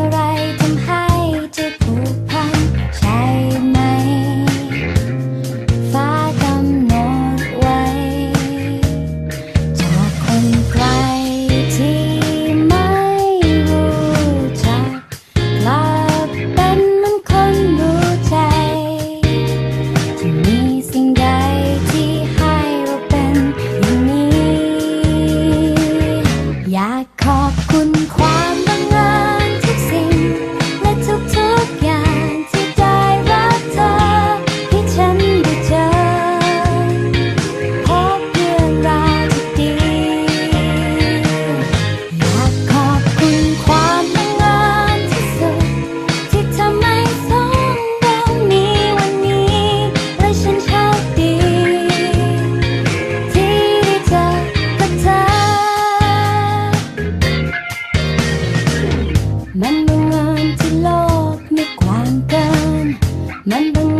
อะไรทำให้เธอผูกพันใช่ไหม ฟ้ากำหนดไวจากคนไกลที่ไม่รู้จกลับเป็นมันคนรู้ใจ จะมีสิ่งใดที่ให้เราเป็นอย่นี้ อยากขอบคุณความ 慢慢的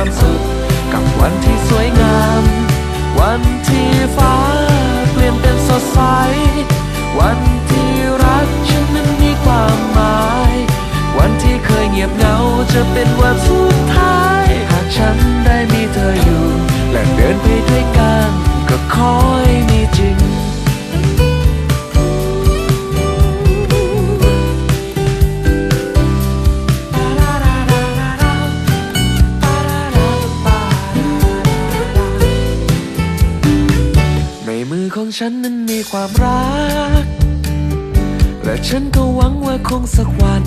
ความสุข กับวันที่สวยงาม วันที่ฟ้าเปลี่ยนเป็นสดใส วันที่รักฉันนั้นมีความหมาย วันที่เคยเงียบเหงาจะเป็นวันสุด ฉันนั้นมีความรัก และฉันก็หวังว่าคงสักวัน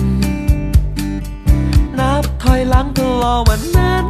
นับถอยหลังตลอดวันนั้น